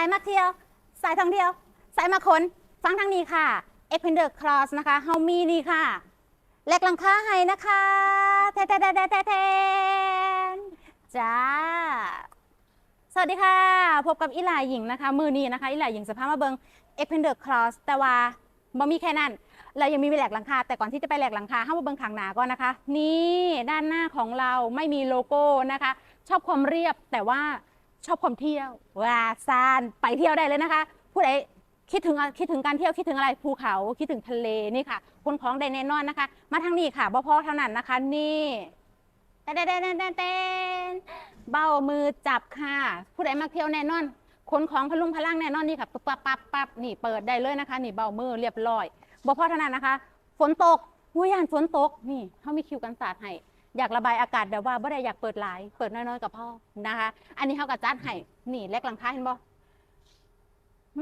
ายมาเที่ยว สายท่องเที่ยว สายมาคน ฟังทางนี้ค่ะ e x p e n d e r Cross นะคะเฮามีนี่ค่ะแหลกหลังคาให้นะคะแทนแทนแทนแทนจ้า สวัสดีค่ะ พบกับอีหลาหญิงนะคะ มือนี้นะคะอีหลาหญิงสภาพมาเบิง e x p e n d e r Cross แต่ว่าบ่มีแค่นั้นเรายังมีแหลกหลังคา แต่ก่อนที่จะไปแหลกหลังคาห้ามาเบิงขางหนาก่อนนะคะ นี่ด้านหน้าของเราไม่มีโลโก้นะคะ ชอบความเรียบแต่ว่า ชอบความเที่ยวว้าซานไปเที่ยวได้เลยนะคะ ผู้ใดคิดถึงคิดถึงการเที่ยวคิดถึงอะไรภูเขาคิดถึงทะเลนี่ค่ะคนของได้แน่นอนนะคะ มาทางนี้ค่ะบ่พอเท่านั้นนะคะ นี่เต้นเต้นเต้นเต้นเบ้ามือจับค่ะ ผู้ใดมาเที่ยวแน่นอนขนของพลุงพลังแน่นอนนี่ค่ะปั๊บปั๊บปั๊บปั๊บนี่เปิดได้เลยนะคะ นี่เบ้ามือเรียบร้อยบ่พอเท่านั้นนะคะ ฝนตกวุ้ยยานฝนตกนี่เขามีคิวกันศาสตร์ให้ อยากระบายอากาศแบบว่าบ่ได้อยากเปิดหลาย เปิดน้อยๆกับพ่อนะคะ อันนี้เขาก็จัดให้นี่แลกหลังคาเห็นบ่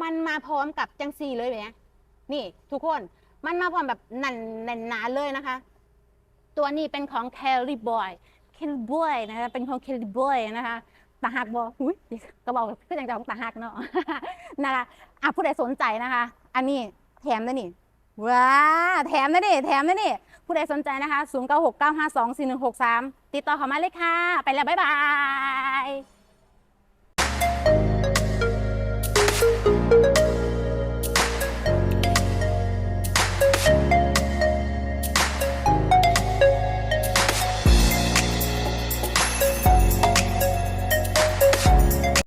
มันมาพร้อมกับจังซีเลยไหมนี่ ทุกคนมันมาพร้อมแบบแน่นแน่นหนาเลยนะคะ ตัวนี้เป็นของ Kelly Boy Kelly Boy นะคะเป็นของ Kelly Boy นะคะตาหักบออุ้ยก็บอกเพื่อนจังของตาหักเนาะนะคะอะผู้ใดสนใจนะคะ อันนี้แถมนะนี่ ว้าแถมนะนี่แถมนะนี่ผู้ใดสนใจนะคะ 0 9 6 9 5 2 4 1 6 3 ติดต่อเข้ามาเลยค่ะ ไปแล้ว บ๊ายบาย